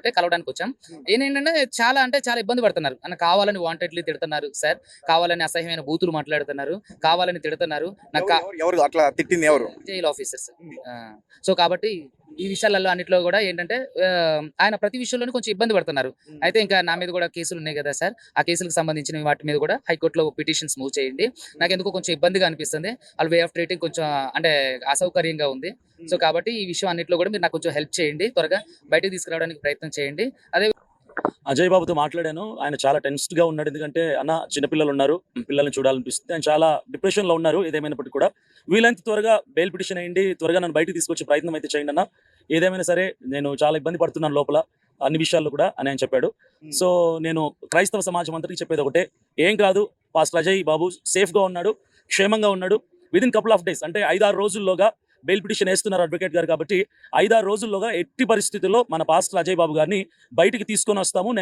అంటే కలవడానికి వచ్చాం ఏంటంటే చాలా అంటే చాలా ఇబ్బంది పడుతున్నారు. అన్న కావాలని వాంటెడ్లీ తిడుతున్నారు సార్ కావాలని అసహ్యమైన బూతులు మాట్లాడుతున్నారు కావాలని తిడుతున్నారు నాకు ఎవరు- ఎవరు అట్లా తిట్టింది ఎవరు? జైల్ ఆఫీసర్స్ సో కాబట్టి ఈ విషయాలలో అన్నిట్లో కూడా ఏంటంటే ఆయన ప్రతి విషయంలోనూ కొంచెం ఇబ్బంది పడుతున్నారు. అయితే ఇంకా నా మీద కూడా కేసులు ఉన్నాయి కదా సార్. ఆ కేసులకు సంబంధించిన వాటి మీద కూడా హైకోర్టులో పిటిషన్స్ మూవ్ చేయండి. నాకు ఎందుకో కొంచెం ఇబ్బందిగా అనిపిస్తుంది. వాళ్ళ వే ఆఫ్ ట్రీటింగ్ కొంచెం అంటే అసౌకర్యంగా ఉంది. సో కాబట్టి ఈ విషయం అన్నిట్లో కూడా మీరు నాకు కొంచెం హెల్ప్ చేయండి. త్వరగా బయటకు తీసుకురావడానికి ప్రయత్నం చేయండి. అదే అజయ్ బాబుతో మాట్లాడాను. ఆయన చాలా టెన్స్డ్గా ఉన్నాడు. ఎందుకంటే అన్న చిన్నపిల్లలు ఉన్నారు. పిల్లల్ని చూడాలనిపిస్తుంది. ఆయన చాలా డిప్రెషన్లో ఉన్నారు ఏదేమైనప్పటికీ కూడా. వీలైనంత త్వరగా బెయిల్ పిటిషన్ అయ్యండి త్వరగా నన్ను బయటికి తీసుకొచ్చే ప్రయత్నం అయితే చేయండి అన్న. ఏదేమైనా సరే నేను చాలా ఇబ్బంది పడుతున్నాను లోపల అన్ని విషయాల్లో కూడా అని ఆయన చెప్పాడు. సో నేను క్రైస్తవ సమాజం అంతటికి చెప్పేది ఒకటే. ఏం కాదు పాస్టర్ అజయ్ బాబు సేఫ్గా ఉన్నాడు క్షేమంగా ఉన్నాడు. విదిన్ కపుల్ ఆఫ్ డేస్ అంటే ఐదారు రోజుల్లోగా బెయిల్ పిటిషన్ వేస్తున్నారు అడ్వకేట్ గారు కాబట్టి ఐదారు రోజుల్లోగా ఎట్టి పరిస్థితుల్లో మన పాస్టర్ అజయ్ బాబు గారిని బయటికి తీసుకొని వస్తాము. నేను